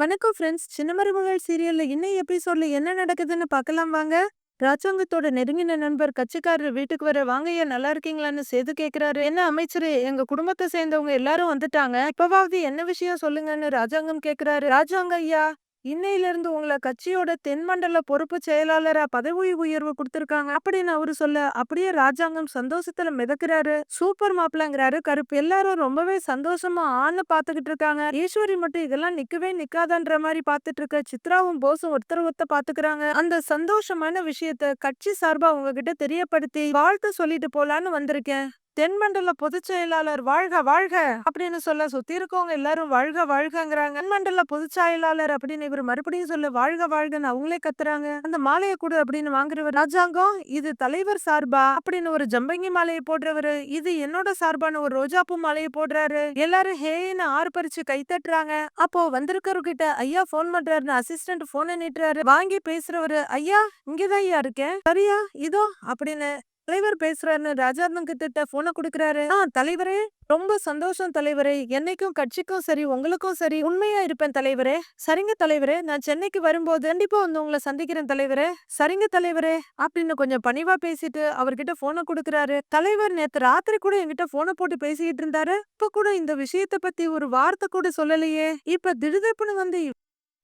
வணக்கம் ஃப்ரெண்ட்ஸ் சின்ன மருமகள் சீரியல்ல இன்னும் எபிசோட்ல என்ன நடக்குதுன்னு பார்க்கலாம் வாங்க. ராஜாங்கத்தோட நெருங்கின நண்பர் கட்சிக்காரர் வீட்டுக்கு வர வாங்கய்யா நல்லா இருக்கீங்களான்னு சேது கேக்குறாரு. என்ன அமைச்சரு எங்க குடும்பத்தை சேர்ந்தவங்க எல்லாரும் வந்துட்டாங்க. இப்பவாவது என்ன விஷயம் சொல்லுங்கன்னு ராஜாங்கம் கேக்குறாரு. ராஜாங்க ஐயா இன்னையிலிருந்து உங்களை கட்சியோட தென்மண்டல பொறுப்பு செயலாளரா பதவி உயர்வு கொடுத்திருக்காங்க. அப்படின்னு அவரு சொல்ல அப்படியே ராஜாங்கம் சந்தோஷத்துல மிதக்குறாரு. சூப்பர் மாப்பிளங்கிறாரு கருப்பு. எல்லாரும் ரொம்பவே சந்தோஷமா ஆன்னு பாத்துக்கிட்டு இருக்காங்க. ஈஸ்வரி மட்டும் இதெல்லாம் நிக்கவே நிக்காதன்ற மாதிரி பாத்துட்டு இருக்க சித்ராவும் போஸும் ஒருத்தர் ஒருத்தர் பாத்துக்கிறாங்க. அந்த சந்தோஷமான விஷயத்த கட்சி சார்பா உங்ககிட்ட தெரியப்படுத்தி வாழ்த்து சொல்லிட்டு போலான்னு வந்திருக்கேன். தென்மண்டல பொதுச் செயலாளர் வாழ்க வாழ்க அப்படின்னு சொல்ல சுத்தி இருக்கவங்க எல்லாரும் வாழ்க வாழ்கங்கிறாங்க. தென்மண்டல பொதுச் செயலாளர் அப்படின்னு இவர் மறுபடியும் சொல்ல வாழ்க வாழ்கன்னு அவங்களே கத்துறாங்க. அந்த மாலையை கொடு அப்படின்னு வாங்குறவர் ராஜாங்கம் இது தலைவர் சார்பா அப்படின்னு ஒரு ஜம்பங்கி மாலையை போடுறவரு இது என்னோட சார்பான ஒரு ரோஜாப்பூ மாலையை போடுறாரு. எல்லாரும் ஹேன்னு ஆர்ப்பரிச்சு கை தட்டுறாங்க. அப்போ வந்திருக்கிறவர்கிட்ட ஐயா போன் பண்றாருன்னு அசிஸ்டன்ட் போன நிட்டுறாரு. வாங்கி பேசுறவரு ஐயா இங்கதான் ஐயா இருக்கேன். சரியா? இதோ அப்படின்னு தலைவர் பேசுறாருன்னு ராஜாந்தம் கிட்ட போனை கொடுக்குறாரு. ஆ தலைவரே ரொம்ப சந்தோஷம் தலைவரே. என்னைக்கும் கட்சிக்கும் சரி உங்களுக்கும் சரி உண்மையா இருப்பேன் தலைவரே. சரிங்க தலைவரே நான் சென்னைக்கு வரும்போது கண்டிப்பா வந்து உங்களை சந்திக்கிறேன் தலைவரே. சரிங்க தலைவரே அப்படின்னு கொஞ்சம் பணிவா பேசிட்டு அவர்கிட்ட போனை கொடுக்கறாரு. தலைவர் நேத்து ராத்திரி கூட என்கிட்ட போனை போட்டு பேசிக்கிட்டு இருந்தாரு. இப்ப கூட இந்த விஷயத்த பத்தி ஒரு வார்த்தை கூட சொல்லலையே. இப்ப திடுதப்புன்னு வந்து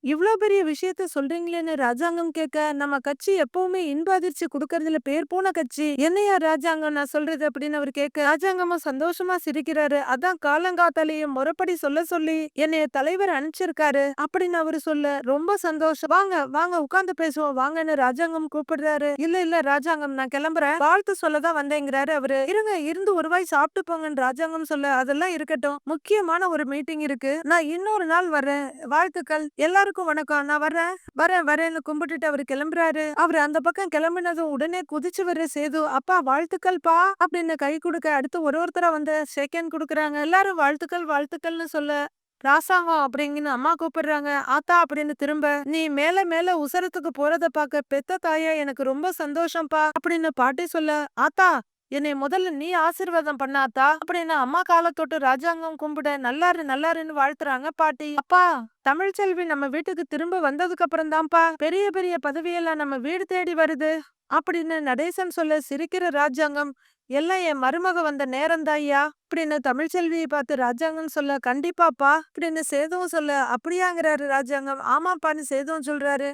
இவ்வளோ பெரிய விஷயத்த சொல்றீங்களேன்னு ராஜாங்கம் கேட்க நம்ம கட்சி எப்பவுமே இன்ப அதிர்ச்சி கொடுக்கறதுல பேர் போன கட்சி. என்னையா ராஜாங்கம் நான் சொல்றது அப்படின்னு அவர் கேட்க ராஜாங்கமும் சந்தோஷமா சிரிக்கிறாரு. அதான் காலங்காத்தாலேயும் முறைப்படி சொல்ல சொல்லி என்னைய தலைவர் அனுப்பிச்சிருக்காரு அப்படின்னு அவரு சொல்ல ரொம்ப சந்தோஷம். வாங்க வாங்க உட்கார்ந்து பேசுவோம். வாங்கன்னு ராஜாங்கம் கூப்பிடுறாரு. இல்ல இல்ல ராஜாங்கம் நான் கிளம்புறேன். வாழ்த்து சொல்லதான் வந்தேங்கிறாரு அவரு. இருங்க இருந்து ஒரு வாய் சாப்பிட்டு போங்கன்னு ராஜாங்கம் சொல்ல அதெல்லாம் இருக்கட்டும். முக்கியமான ஒரு மீட்டிங் இருக்கு. நான் இன்னொரு நாள் வர்றேன் வாழ்த்துக்கள். எல்லாருக்கும் வணக்கம். நான் வர்றேன். வரேன் வரேன்னு கும்பிட்டுட்டு அவர் கிளம்புறாரு. அவர் அந்த பக்கம் கிளம்பினதும் உடனே குதிச்சு வர்ற சேது அப்பா வாழ்த்துக்கள்ப்பா அப்படின்னு கை கொடுக்க அடுத்து ஒரு ஒருத்தரா வந்து ஷேக்கன் கொடுக்குறாங்க. எல்லாரும் வாழ்த்துக்கள் வாழ்த்துக்கள்னு சொல்ல. ராசாங்கம் அப்படிங்கன்னு அம்மா கூப்பிடுறாங்க. ஆத்தா அப்படின்னு திரும்ப நீ மேல மேல உசரத்துக்கு போறத பாக்க பெத்த தாயா எனக்கு ரொம்ப சந்தோஷம்ப்பா அப்படின்னு பாட்டி சொல்ல ஆத்தா என்னை முதல்ல நீ ஆசீர்வாதம் பண்ணாத்தா அப்படின்னு அம்மா காலத்தொட்டு ராஜாங்கம் கும்பிட நல்லாரு நல்லாருன்னு வாழ்த்துறாங்க பாட்டி. அப்பா தமிழ்ச்செல்வி நம்ம வீட்டுக்கு திரும்ப வந்ததுக்கு அப்புறம் தான்ப்பா. பெரிய பெரிய பதவியெல்லாம் நம்ம வீடு தேடி வருது. அப்படின்னு நடேசன் சொல்ல சிரிக்கிற ராஜாங்கம் எல்லாம் என் மருமக வந்த நேரம் ஐயா அப்படின்னு தமிழ்ச்செல்வியை பார்த்து ராஜாங்கம் சொல்ல கண்டிப்பாப்பா. அப்படின்னு சேதுவும் சொல்ல அப்படியாங்கிறாரு ராஜாங்கம். ஆமாப்பான்னு சேதுவும் சொல்றாரு.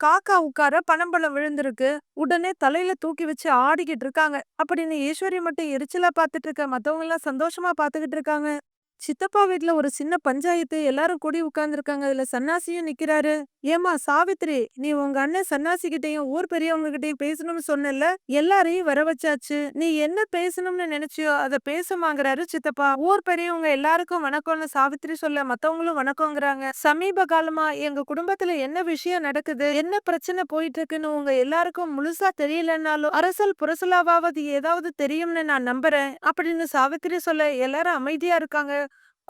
காக்கா உட்கார பனம்பழம் விழுந்திருக்கு. உடனே தலையில தூக்கி வச்சு ஆடிக்கிட்டு இருக்காங்க. அப்படின்னு ஈஸ்வரி மட்டும் எரிச்சலா பாத்துட்டு இருக்க. மத்தவங்க எல்லாம் சந்தோஷமா பாத்துக்கிட்டு இருக்காங்க. சித்தப்பா வீட்ல ஒரு சின்ன பஞ்சாயத்து எல்லாரும் கூடி உட்கார்ந்துருக்காங்க. அதுல சன்னாசியும் நிக்கிறாரு. ஏமா சாவித்ரி நீ உங்க அண்ணன் சன்னாசி கிட்டையும் ஊர் பெரியவங்க கிட்டையும் பேசணும்னு சொன்னல எல்லாரையும் வர வச்சாச்சு. நீ என்ன பேசணும்னு நினைச்சியோ அத பேசுமாங்கிறாரு சித்தப்பா. ஊர் பெரியவங்க எல்லாருக்கும் வணக்கம்னு சாவித்ரி சொல்ல மத்தவங்களும் வணக்கங்கிறாங்க சமீப காலமா எங்க குடும்பத்துல என்ன விஷயம் நடக்குது என்ன பிரச்சனை போயிட்டு இருக்குன்னு உங்க எல்லாருக்கும் முழுசா தெரியலன்னாலும் அரசல் புரசலாவாவது ஏதாவது தெரியும்னு நான் நம்புறேன் அப்படின்னு சாவித்ரி சொல்ல எல்லாரும் அமைதியா இருக்காங்க.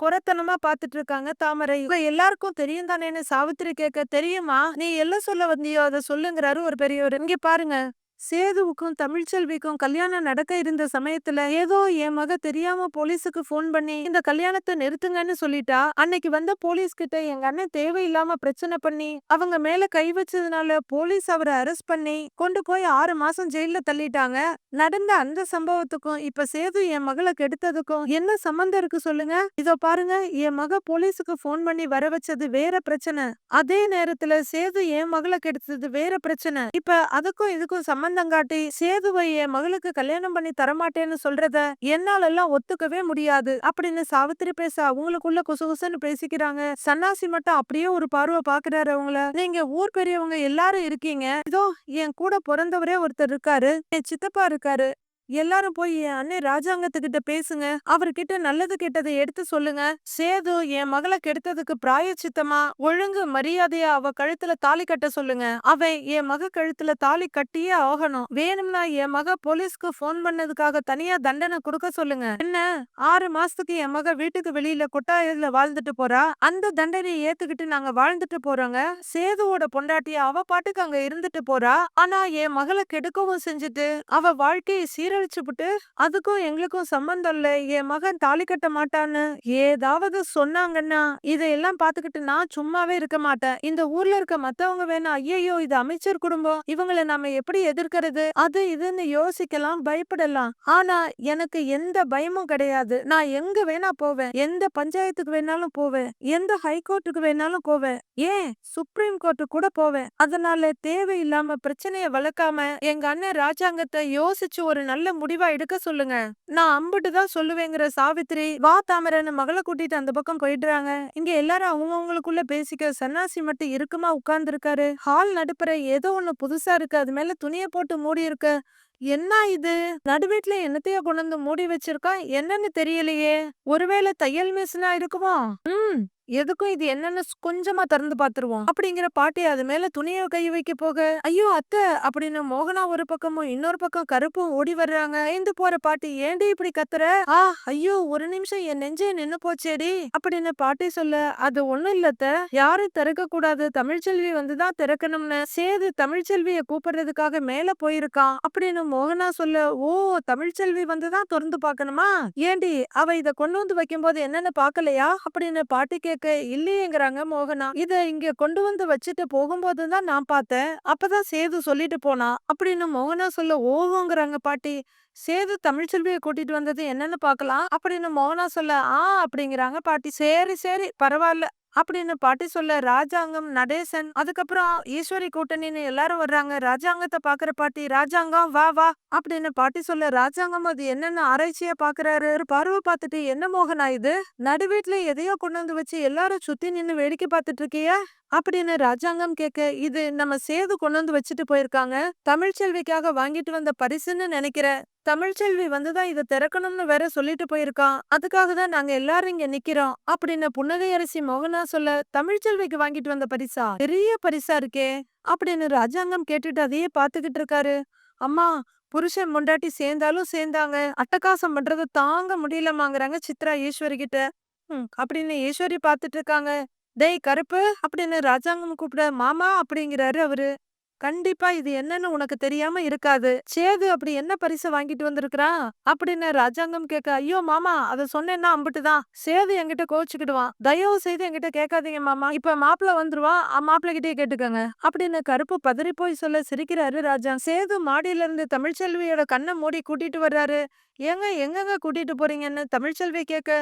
குறத்தனமா பாத்துட்டு இருக்காங்க தாமரை. இவங்க எல்லாருக்கும் தெரியும் தானேன்னு சாவித்திரி கேட்க தெரியுமா? நீ எல்லாம் சொல்ல வந்தியோ? அதை சொல்லுங்கிறாரு ஒரு பெரியவர். இங்க பாருங்க. சேதுவுக்கும் தமிழ்ச்செல்விக்கும் கல்யாணம் நடக்க இருந்த சமயத்துல ஏதோ என் மக தெரியாம போலீஸுக்கு போன் பண்ணி இந்த கல்யாணத்தை நிறுத்துங்கன்னு சொல்லிட்டா அன்னைக்கு வந்த போலீஸ் கிட்ட எங்க அண்ணன் தேவையில்லாம பிரச்சனை பண்ணி அவங்க மேல கை வச்சதுனால போலீஸ் அவரை அரெஸ்ட் பண்ணி கொண்டு போய் ஆறு மாசம் ஜெயில தள்ளிட்டாங்க. நடந்த அந்த சம்பவத்துக்கும் இப்ப சேது என் மகளை கெடுத்ததுக்கும் என்ன சம்பந்தம் இருக்கு சொல்லுங்க? இதோ பாருங்க என் மக போலீஸுக்கு போன் பண்ணி வர வச்சது வேற பிரச்சனை. அதே நேரத்துல சேது என் மகளை கெடுத்தது வேற பிரச்சனை. இப்ப அதுக்கும் இதுக்கும் சம்பந்தம் காட்டி சேதுவை என் மகளுக்கு கல்யாணம் பண்ணி தரமாட்டேன்னு சொல்றத என்னால எல்லாம் ஒத்துக்கவே முடியாது அப்படின்னு சாவித்திரி பேச அவங்களுக்குள்ள குசுகுசுன்னு பேசிக்கிறாங்க. சன்னாசி மட்டும் அப்படியே ஒரு பார்வை பாக்குறாரு அவங்கள. நீங்க ஊர் பெரியவங்க எல்லாரும் இருக்கீங்க. இதோ என் கூட பிறந்தவரே ஒருத்தர் இருக்காரு. என் சித்தப்பா இருக்காரு. எல்லாரும் போய் என் அண்ணன் ராஜாங்கத்துக்கிட்ட பேசுங்க. அவர்கிட்ட நல்லது கெட்டதை எடுத்து சொல்லுங்க. சேது என் மகளை கெடுத்ததுக்கு பிராயச்சித்தமா? ஒழுங்கு மரியாதையா அவ கழுத்துல தாலி கட்ட சொல்லுங்க. அவன் என் மக கழுத்துல தாலி கட்டியே ஆகணும். வேணும்னா என் மக போலீஸ்க்கு போன் பண்ணதுக்காக தனியா தண்டனை கொடுக்க சொல்லுங்க. என்ன? ஆறு மாசத்துக்கு என் மக வீட்டுக்கு வெளியில கொட்டாயத்துல வாழ்ந்துட்டு போறா? அந்த தண்டனையை ஏத்துக்கிட்டு நாங்க வாழ்ந்துட்டு போறோங்க. சேதுவோட பொண்டாட்டிய அவ பாட்டுக்கு அங்க இருந்துட்டு போறா. ஆனா என் மகளை கெடுக்கவும் செஞ்சுட்டு அவ வாழ்க்கையை சீர கையெழுச்சுப்புட்டு அதுக்கும் எங்களுக்கும் சம்பந்தம் இல்ல. என் மகன் தாலி கட்ட மாட்டான்னு ஏதாவது சொன்னாங்கன்னா இதையெல்லாம் பாத்துக்கிட்டு நான் சும்மாவே இருக்க மாட்டேன். இந்த ஊர்ல இருக்க மத்தவங்க வேணா ஐயையோ இது அமைச்சர் குடும்பம் இவங்களை நாம எப்படி எதிர்க்கிறது? அது இதுன்னு யோசிக்கலாம் பயப்படலாம். ஆனா எனக்கு எந்த பயமும் கிடையாது. நான் எங்க வேணா போவேன். எந்த பஞ்சாயத்துக்கு வேணாலும் போவேன். எந்த ஹைகோர்ட்டுக்கு வேணாலும் போவேன். ஏன்? சுப்ரீம் கோர்ட்டு கூட போவேன். அதனால தேவையில்லாம பிரச்சனைய வளர்க்காம எங்க அண்ணன் ராஜாங்கத்தை யோசிச்சு ஒரு நல்ல முடிவா எடுக்க சொல்லுங்க. நான் அம்பிட்டு தான் சொல்லுவேங்கிற சாவித்திரி வா தாமரன்னு மகளை கூட்டிட்டு அந்த பக்கம் போயிடுறாங்க. இங்க எல்லாரும் அவங்கவுங்களுக்குள்ள பேசிக்க சன்னாசி மட்டும் இருக்குமா உட்கார்ந்து இருக்காரு ஹால் நடுப்புற ஏதோ ஒண்ணு புதுசா இருக்கு. அது மேல துணிய போட்டு மூடி இருக்கு. என்ன இது? நடுவீட்ல என்னத்தைய கொண்டு வந்து மூடி வச்சிருக்கா? என்னன்னு தெரியலையே. ஒருவேளை தையல் மிஷினா இருக்குமா? ம். எதுக்கும் இது என்னன்னு கொஞ்சமா திறந்து பாத்துருவோம் அப்படிங்கிற பாட்டி அது மேல துணிய கை வைக்க போக ஐயோ அத்தை! அப்படின்னு மோகனா ஒரு பக்கமும் இன்னொரு பக்கம் கருப்பும் ஓடி வர்றாங்க. ஏந்து போற பாட்டி? ஏண்டி இப்படி கத்துற? ஆ ஐயோ ஒரு நிமிஷம் என் நெஞ்சே நின்னு போச்சேடி. அப்படின்னு பாட்டி சொல்ல அது ஒண்ணும் இல்லத்த யாரும் திறக்க கூடாது. தமிழ்ச்செல்வி வந்துதான் திறக்கணும்னு. சேது தமிழ்ச்செல்விய கூப்பிடுறதுக்காக மேல போயிருக்கான். அப்படின்னு மோகனா சொல்ல ஓ தமிழ்ச்செல்வி வந்துதான் திறந்து பார்க்கணுமா? ஏண்டி அவ இத கொண்டு வந்து வைக்கும்போது என்னன்னு பாக்கலையா அப்படின்னு பாட்டி கேட்க இல்லையேங்கிறாங்க மோகனா. இத இங்க கொண்டு வந்து வச்சுட்டு போகும்போது தான் நான் பார்த்தேன். அப்பதான் சேது சொல்லிட்டு போனா. அப்படின்னு மோகனா சொல்ல ஓவோங்கிறாங்க பாட்டி. சேது தமிழ்ச்செல்வியை கூட்டிட்டு வந்தது என்னன்னு பார்க்கலாம். அப்படின்னு மோகனா சொல்ல ஆ அப்படிங்கிறாங்க பாட்டி. சரி சரி பரவாயில்ல. அப்படின்னு பாட்டி சொல்ல ராஜாங்கம் நடேசன் அதுக்கப்புறம் ஈஸ்வரி கூட்டணின்னு எல்லாரும் வர்றாங்க. ராஜாங்கத்தை பாக்குற பாட்டி ராஜாங்கம் வா வா அப்படின்னு பாட்டி சொல்ல ராஜாங்கம் அது என்னென்ன ஆராய்ச்சியா பாக்குறாரு? பார்வை பார்த்துட்டு என்ன மோகனா இது? நடுவீட்ல எதையோ கொண்டு வந்து வச்சு எல்லாரும் சுத்தி நின்னு வேடிக்கை பார்த்துட்டு இருக்கியா? அப்படின்னு ராஜாங்கம் கேட்க இது நம்ம சேது கொண்டு வந்து வச்சுட்டு போயிருக்காங்க. தமிழ்ச்செல்விக்காக வாங்கிட்டு வந்த பரிசுன்னு நினைக்கிறேன் தமிழ்ச்செல்வி வந்துதான் இதை திறக்கணும்னு வேற சொல்லிட்டு போயிருக்கான். அதுக்காக தான் நாங்க எல்லாரும் இங்க நிக்கிறோம். அப்படின்னு புன்னகை அரிசி மோகனா சொல்ல தமிழ்ச்செல்விக்கு வாங்கிட்டு வந்த பரிசா? பெரிய பரிசா இருக்கே அப்படின்னு ராஜாங்கம் கேட்டுட்டு அதையே பாத்துக்கிட்டு இருக்காரு. அம்மா புருஷன் முண்டாட்டி சேர்ந்தாலும் சேர்ந்தாங்க. அட்டகாசம் பண்றத தாங்க முடியலமாங்கிறாங்க சித்ரா ஈஸ்வரி கிட்ட. ம், அப்படின்னு ஈஸ்வரி பாத்துட்டு இருக்காங்க. டேய் கருப்பு அப்படின்னு ராஜாங்கம் கூப்பிட மாமா அப்படிங்கிறாரு அவரு. கண்டிப்பா இது என்னன்னு உனக்கு தெரியாம இருக்காது. சேது அப்படி என்ன பரிசு வாங்கிட்டு வந்திருக்கிறான் அப்படின்னு ராஜாங்கம் கேட்க ஐயோ மாமா அத சொன்னேன்னா அம்பிட்டுதான் சேது என்கிட்ட கோச்சுக்கிடுவான் தயவு செய்து என்கிட்ட கேட்காதீங்க மாமா. இப்ப மாப்பிள்ள வந்துருவான் மாப்பிள்ள கிட்டே கேட்டுக்கங்க. அப்படின்னு கருப்பு பதறி போய் சொல்ல சிரிக்கிறாரு ராஜா. சேது மாடியில இருந்து தமிழ்ச்செல்வியோட கண்ணை மூடி கூட்டிட்டு வர்றாரு. ஏங்க எங்கங்க கூட்டிட்டு போறீங்கன்னு தமிழ்ச்செல்வி கேட்க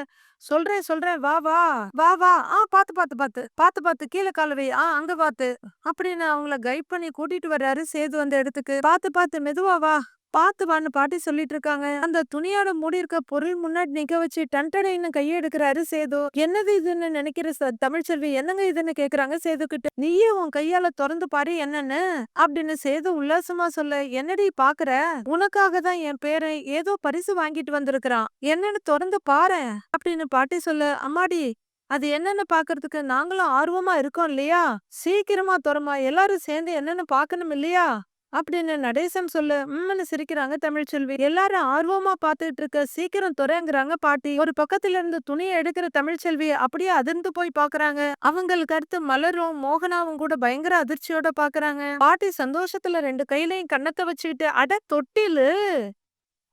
சொல்றேன் சொல்றேன் வா வா வா வா ஆ பாத்து பாத்து பாத்து பாத்து பாத்து கீழே காலவை ஆ அங்க பாத்து அப்படின்னு அவங்கள கைட் பண்ணி கூட்டிட்டு வர்றாரு சேது அந்த இடத்துக்கு. பாத்து பாத்து மெதுவா வா. பாத்து வான்னு பாட்டி சொல்லிட்டு இருக்காங்க. அந்த துணியோட மூடி இருக்க பொருள் முன்னாடி நிக்க வச்சு டன்டடைன்னு கையை எடுக்கிறாரு சேது. என்னது இதுன்னு நினைக்கிற ச- தமிழ்ச்செல்வி என்னங்க இதுன்னு கேக்குறாங்க சேது கிட்ட? நீயே உன் கையால திறந்து பாரு என்னன்னு அப்படின்னு சேது உல்லாசமா சொல்ல என்னடி பாக்குற? உனக்காக தான் என் பேரன் ஏதோ பரிசு வாங்கிட்டு வந்திருக்கிறான். என்னன்னு திறந்து பாரேன் அப்படின்னு பாட்டி சொல்ல அம்மாடி அது என்னன்னு பாக்குறதுக்கு நாங்களும் ஆர்வமா இருக்கோம் இல்லையா? சீக்கிரமா துறமா எல்லாரும் சேர்ந்து என்னன்னு பாக்கணும் இல்லையா? அப்படின்னு நடேசன் சொல்ல உம்னு சிரிக்கிறாங்க தமிழ்ச்செல்வி எல்லாரும் ஆர்வமா பாத்துட்டு இருக்க சீக்கிரம் துறைங்கிறாங்க பாட்டி. ஒரு பக்கத்துல இருந்து துணியை எடுக்கிற தமிழ்ச்செல்வி அப்படியே அதிர்ந்து போய் பாக்குறாங்க அவங்களுக்கு அடுத்து மலரும் மோகனாவும் கூட பயங்கர அதிர்ச்சியோட பாக்குறாங்க பாட்டி சந்தோஷத்துல ரெண்டு கையிலையும் கண்ணத்தை வச்சுக்கிட்டு அட தொட்டிலு!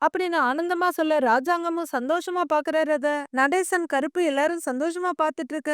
அப்படின்னு ஆனந்தமா சொல்ல ராஜாங்கமும் சந்தோஷமா பாக்குறாரு அத. நடேசன் கருப்பு எல்லாரும் சந்தோஷமா பாத்துட்டு இருக்க.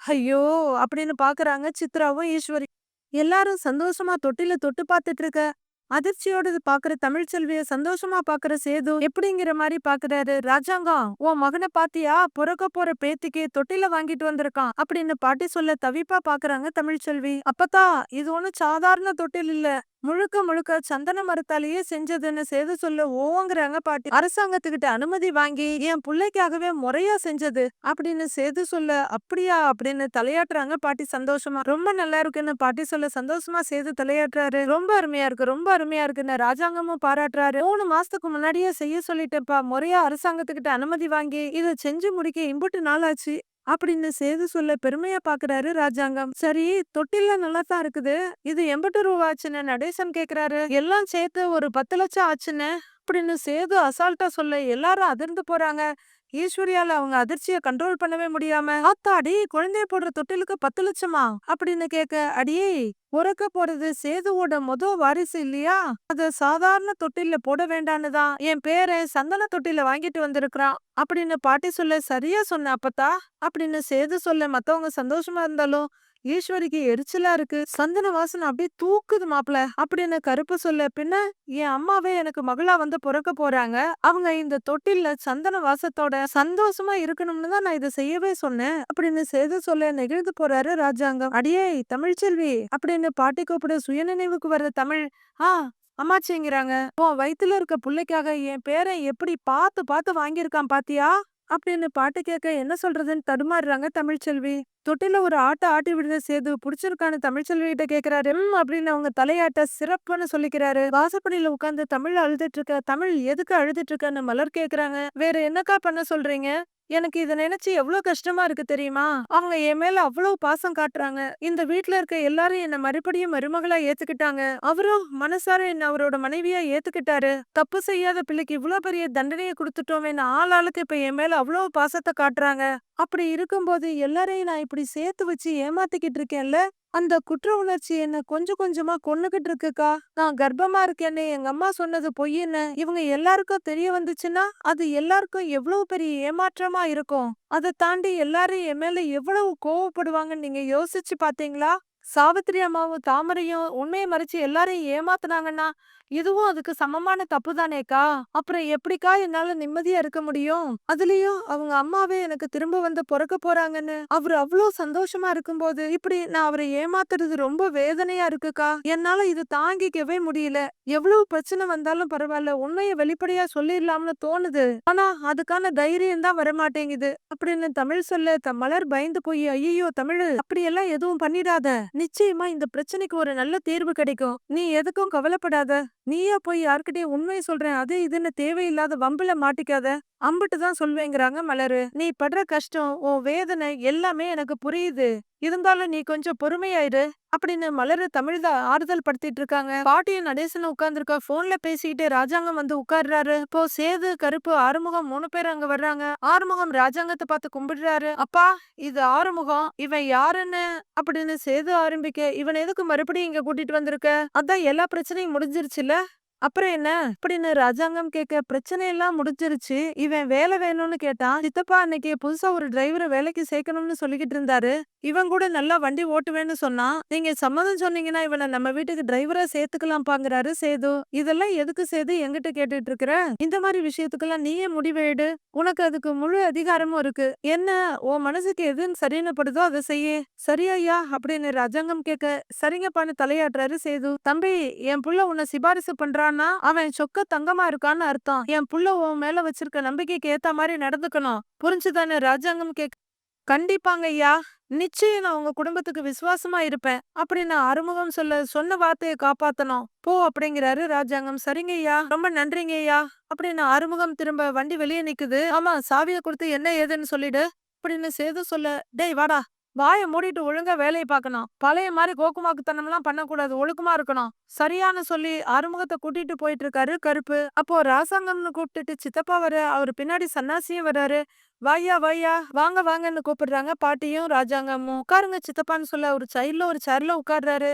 ஐயோ! அப்படின்னு பாக்குறாங்க சித்ராவும் ஈஸ்வரி. எல்லாரும் சந்தோஷமா தொட்டில தொட்டு பாத்துட்டு இருக்க. அதிர்ச்சியோட பாக்குற தமிழ்ச்செல்விய சந்தோஷமா பாக்குற சேது எப்படிங்கிற மாதிரி பாக்குறாரு. ராஜாங்கம் உன் மகனை பாத்தியா? பிறக்க போற பேத்திக்கு தொட்டில வாங்கிட்டு வந்திருக்கான் அப்படின்னு பாட்டி சொல்ல தவிப்பா பாக்குறாங்க தமிழ்ச்செல்வி அப்பத்தா இது ஒண்ணு சாதாரண தொட்டில் இல்ல. முழுக்க முழுக்க சந்தன மரத்தாலேயே செஞ்சதுன்னு சேது சொல்ல ஓங்கிறாங்க பாட்டி. அரசாங்கத்துக்கிட்ட அனுமதி வாங்கி என் பிள்ளைக்காகவே முறையா செஞ்சது அப்படின்னு சேது சொல்ல அப்படியா? அப்படின்னு தலையாட்டுறாங்க பாட்டி சந்தோஷமா. ரொம்ப நல்லா இருக்குன்னு பாட்டி சொல்ல சந்தோஷமா சேது தலையாட்டுறாரு. ரொம்ப அருமையா இருக்கு ரொம்ப அருமையா இருக்குன்னு ராஜாங்கமும் பாராட்டுறாரு. மூணு மாசத்துக்கு முன்னாடியே செய்ய சொல்லிட்டப்பா முறையா அரசாங்கத்துக்கிட்ட அனுமதி வாங்கி இதை செஞ்சு முடிக்க இம்புட்டு நாள் ஆச்சு அப்படின்னு சேது சொல்ல பெருமையா பாக்குறாரு ராஜாங்கம் சரி தொட்டில நல்லா தான் இருக்குது. இது எண்பட்டு ரூபா ஆச்சுன்னு நடேசன் கேக்குறாரு. எல்லாம் சேர்த்து ஒரு பத்து லட்சம் ஆச்சுன்னு அப்படின்னு சேது அசால்ட்டா சொல்ல எல்லாரும் அதிர்ந்து போறாங்க. ஈஸ்வரியால அவங்க அதிர்ச்சிய கண்ட்ரோல் பண்ணவே முடியாம ஆத்தாடி குழந்தைய போடுற தொட்டிலுக்கு பத்து லட்சமா? அப்படின்னு கேட்க அடியே உறக்க போறது சேதுவோட மொத வாரிசு இல்லையா? அத சாதாரண தொட்டில போட வேண்டான்னு தான் என் பேரை சந்தன தொட்டில வாங்கிட்டு வந்திருக்கிறான். அப்படின்னு பாட்டி சொல்ல சரியா சொன்ன அப்பத்தா. அப்படின்னு சேது சொல்ல மத்தவங்க சந்தோஷமா இருந்தாலும் ஈஸ்வரிக்கு எரிச்சலா இருக்கு. சந்தன வாசனை அப்படியே தூக்குது மாப்ள அப்படின்னு கருப்பு சொல்ல பின்ன என் அம்மாவே எனக்கு மகளா வந்து பிறக்க போறாங்க. அவங்க இந்த தொட்டில்ல சந்தன வாசத்தோட சந்தோஷமா இருக்கணும்னு தான் நான் இதை செய்யவே சொன்னேன். அப்படின்னு சேது சொல்ல நெகிழ்ந்து போறாரு ராஜாங்கம். அடியே தமிழ்ச்செல்வி அப்படின்னு பாட்டி கூப்பிட சுயநினைவுக்கு வர்ற தமிழ் ஆ அம்மாச்சிங்கிறாங்க. உன் வயித்துல இருக்க புள்ளைக்காக என் பேரன் எப்படி பார்த்து பார்த்து வாங்கியிருக்கான் பாத்தியா? அப்படின்னு பாட்டு கேட்க என்ன சொல்றதுன்னு தடுமாறுறாங்க தமிழ்ச்செல்வி தொட்டில ஒரு ஆட்டை ஆட்டி விடுத சேது புடிச்சிருக்கான்னு தமிழ்ச்செல்வி கிட்ட கேக்குறாரு. அப்படின்னு அவங்க தலையாட்ட சிறப்புன்னு சொல்லிக்கிறாரு. வாசப்படியில உட்காந்து தமிழ் அழுதுட்டு இருக்க தமிழ் எதுக்கு அழுதுட்டு இருக்கன்னு மலர் கேக்குறாங்க. வேற என்னக்கா பண்ண சொல்றீங்க? எனக்கு இத நினைச்சு எவ்வளவு கஷ்டமா இருக்கு தெரியுமா? அவங்க என் மேல அவ்வளவு பாசம் காட்டுறாங்க. இந்த வீட்ல இருக்க எல்லாரும் என்ன மறுபடியும் மருமகளா ஏத்துக்கிட்டாங்க. அவரும் மனசார என்ன அவரோட மனைவியா ஏத்துக்கிட்டாரு. தப்பு செய்யாத பிள்ளைக்கு இவ்வளவு பெரிய தண்டனையை கொடுத்துட்டோமே ஆள் ஆளுக்கு இப்ப என் மேல அவ்வளவு பாசத்தை காட்டுறாங்க. அப்படி இருக்கும்போது எல்லாரையும் நான் இப்படி சேர்த்து வச்சு ஏமாத்திக்கிட்டு இருக்கேன்ல? அந்த குற்ற உணர்ச்சி என்ன கொஞ்சம் கொஞ்சமா கொண்டுகிட்டு இருக்குக்கா? நான் கர்ப்பமா இருக்கேன்னு எங்க அம்மா சொன்னது பொய்ன்னு இவங்க எல்லாருக்கும் தெரிய வந்துச்சுன்னா அது எல்லாருக்கும் எவ்வளவு பெரிய ஏமாற்றமா இருக்கும்? அதை தாண்டி எல்லாரும் என் மேல எவ்வளவு கோவப்படுவாங்கன்னு நீங்க யோசிச்சு பாத்தீங்களா? சாவித்திரி அம்மாவும் தாமரையும் உண்மையை மறைச்சு எல்லாரையும் ஏமாத்துனாங்கன்னா இதுவும் அதுக்கு சமமான தப்பு தானேக்கா? அப்புறம் எப்படிக்கா என்னால நிம்மதியா இருக்க முடியும்? அதுலயும் அவங்க அம்மாவே எனக்கு திரும்ப வந்து பிறக்க போறாங்கன்னு. அவர் அவ்வளவு சந்தோஷமா இருக்கும்போது இப்படி நான் அவரை ஏமாத்துறது ரொம்ப வேதனையா இருக்குக்கா. என்னால இது தாங்கிக்கவே முடியல. எவ்வளவு பிரச்சனை வந்தாலும் பரவாயில்ல உண்மையை வெளிப்படையா சொல்லிடலாம்னு தோணுது. ஆனா அதுக்கான தைரியம் தான் வரமாட்டேங்குது. அப்படின்னு தமிழ் சொல்ல த மலர் பயந்து போய் ஐயோ தமிழ் அப்படியெல்லாம் எதுவும் பண்ணிடாத. நிச்சயமா இந்த பிரச்சனைக்கு ஒரு நல்ல தீர்வு கிடைக்கும். நீ எதுக்கும் கவலைப்படாத. நீயா போய் யார்கிட்டயும் உண்மையை சொல்றேன். அது இதுன்னு தேவையில்லாத வம்புல மாட்டிக்காத. அம்பிட்டு தான் சொல்வேங்கிறாங்க மலரு. நீ படுற கஷ்டம் உன் வேதனை எல்லாமே எனக்கு புரியுது. இருந்தாலும் நீ கொஞ்சம் பொறுமையாயிரு. அப்படின்னு மலரு தமிழ்தான் ஆறுதல் படுத்திட்டு இருக்காங்க பாட்டியும் நடேசன் உட்கார்ந்துருக்கா போன்ல பேசிக்கிட்டு ராஜாங்கம் வந்து உட்கார்றாரு. இப்போ சேது கருப்பு ஆறுமுகம் மூணு பேர் அங்க வர்றாங்க. ஆறுமுகம் ராஜாங்கத்தை பார்த்து கும்பிடுறாரு. அப்பா இது ஆறுமுகம். இவன் யாருன்னு? அப்படின்னு சேது ஆரம்பிக்க இவன் எதுக்கு மறுபடியும் இங்க கூட்டிட்டு வந்திருக்க? அதான் எல்லா பிரச்சனையும் முடிஞ்சிருச்சுல? அப்புறம் என்ன? அப்படின்னு ராஜாங்கம் கேட்க பிரச்சனை எல்லாம் முடிஞ்சிருச்சு. இவன் வேலை வேணும்னு கேட்டான் சித்தப்பா அன்னைக்கு புதுசா ஒரு டிரைவரை வேலைக்கு சேர்க்கணும்னு சொல்லிக்கிட்டு இருந்தாரு. இவன் கூட நல்லா வண்டி ஓட்டுவேன்னு சொன்னான் நீங்க சம்மதம் சொன்னீங்கன்னா இவனை நம்ம வீட்டுக்கு டிரைவரா சேர்த்துக்கலாம் பாங்குறாரு சேது. இதெல்லாம் எதுக்கு சேது எங்கிட்ட கேட்டுட்டு இருக்கிற இந்த மாதிரி விஷயத்துக்கெல்லாம் நீயே முடிவேடு உனக்கு அதுக்கு முழு அதிகாரமும் இருக்கு. என்ன? உன் மனசுக்கு எதுன்னு சரின்னு படுதோ அதை செய்ய. சரியாயா அப்படின்னு ராஜாங்கம் கேட்க சரிங்கப்பான்னு தலையாட்டுறாரு சேது. தம்பி என் புள்ள உன்னை சிபாரிசு இருக்கான்னா அவன் சொக்க தங்கமா இருக்கான்னு அர்த்தம். என் புள்ள உன் மேல வச்சிருக்க நம்பிக்கைக்கு ஏத்த மாதிரி நடந்துக்கணும். புரிஞ்சுதானே? ராஜாங்கம் கேக் கண்டிப்பாங்க ஐயா. நிச்சயம் நான் உங்க குடும்பத்துக்கு விசுவாசமா இருப்பேன். அப்படின்னு அறுமுகம் சொல்ல சொன்ன வார்த்தையை காப்பாத்தணும். போ அப்படிங்கிறாரு ராஜாங்கம். சரிங்க ஐயா. ரொம்ப நன்றிங்க ஐயா. அப்படின்னு அறுமுகம் திரும்ப வண்டி வெளியே நிக்குது. ஆமா சாவியை கொடுத்து என்ன ஏதுன்னு சொல்லிடு. அப்படின்னு சேது சொல்ல டேய் வாடா. வாயை மூடிட்டு ஒழுங்கா வேலையை பார்க்கணும் பழைய மாதிரி கோக்குமாக்குத்தனம்லாம் பண்ணக்கூடாது. ஒழுக்கமா இருக்கணும். சரியான சொல்லி ஆறுமுகத்தை கூட்டிட்டு போயிட்டு இருக்காரு கருப்பு. அப்போ ராசாங்கம்னு கூப்பிட்டுட்டு சித்தப்பா வர அவர் பின்னாடி சன்னாசியும் வர்றாரு. வாயா வாயா வாங்க வாங்கன்னு கூப்பிடுறாங்க பாட்டியும் ராஜாங்கமும். உட்காருங்க சித்தப்பான்னு சொல்ல ஒரு சைட்ல ஒரு சேர்ல உட்கார்றாரு.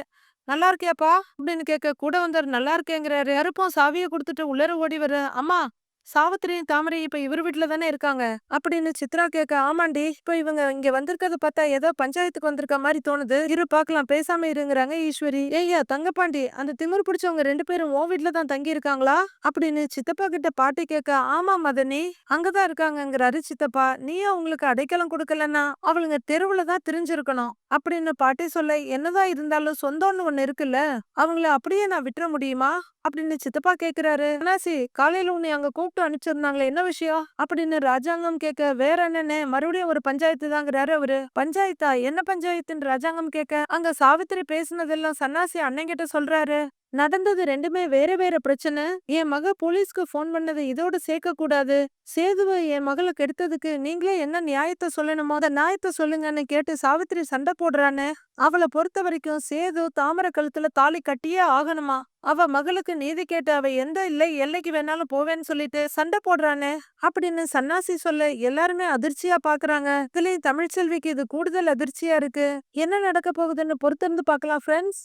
நல்லா இருக்கியாப்பா? அப்படின்னு கேட்க கூட வந்தாரு நல்லா இருக்கேங்கிறாரு. கருப்பும் சாவியை கொடுத்துட்டு உள்ளர ஓடி வர அம்மா சாவித்திரியும் தாமரை இப்ப இவர் வீட்டுல தானே இருக்காங்க? அப்படின்னு சித்ரா கேட்க ஆமாண்டி இப்ப இவங்க இங்க வந்திருக்கிறத பார்த்தா ஏதோ பஞ்சாயத்துக்கு வந்திருக்க மாதிரி தோணுது. இரு பாக்கலாம் பேசாம இருங்கிறாங்க ஈஸ்வரி. ஏய்யா தங்கப்பாண்டி அந்த திமிர் பிடிச்சவங்க ரெண்டு பேரும் ஓ வீட்டுல தான் தங்கி இருக்காங்களா அப்படின்னு சித்தப்பா கிட்ட பாட்டி கேட்க ஆமா மதனி. அங்கதான் இருக்காங்கிறாரு சித்தப்பா. நீயும் அவங்களுக்கு அடைக்கலம் கொடுக்கலன்னா அவளுங்க தெருவுல தான் தெரிஞ்சிருக்கணும். அப்படின்னு பாட்டி சொல்ல என்னதான் இருந்தாலும் சொந்தம்னு ஒண்ணு இருக்குல்ல அவங்கள அப்படியே நான் விட்டுற முடியுமா? அப்படின்னு சித்தப்பா கேக்குறாரு. அனாசி காலையில உன்னை அங்க கூப்பிட்டு அனுப்பிச்சிருந்தாங்களே என்ன விஷயம்? அப்படின்னு ராஜாங்கம் கேட்க வேற என்னன்னு மறுபடியும் ஒரு பஞ்சாயத்து தாங்கிறாரு அவரு. பஞ்சாயத்தா? என்ன பஞ்சாயத்துன்னு ராஜாங்கம் கேட்க அங்க சாவித்திரி பேசுனதெல்லாம் சன்னாசி அண்ணன் கிட்ட சொல்றாரு. நடந்தது ரெண்டுமே வேற வேற பிரச்சனை. என் மக போலீஸ்க்கு ஃபோன் பண்ணதை இதோட சேர்க்க கூடாது சேதுவை என் மகளுக்கு கெடுத்ததுக்கு நீங்களே என்ன நியாயத்தை சொல்லணுமோ அந்த நியாயத்தை சொல்லுங்கன்னு கேட்டு சாவித்திரி சண்டை போடுறான்னு அவளை பொறுத்த வரைக்கும் சேது தாமரை கழுத்துல தாலி கட்டியே ஆகணுமா? அவ மகளுக்கு நீதி கேட்டு அவ எந்த இல்லை எல்லைக்கு வேணாலும் போவேன்னு சொல்லிட்டு சண்டை போடுறானே. அப்படின்னு சன்னாசி சொல்ல எல்லாருமே அதிர்ச்சியா பாக்குறாங்க. இதுலயும் தமிழ்ச்செல்விக்கு இது கூடுதல் அதிர்ச்சியா இருக்கு. என்ன நடக்க போகுதுன்னு பொறுத்திருந்து பார்க்கலாம் ஃப்ரெண்ட்ஸ்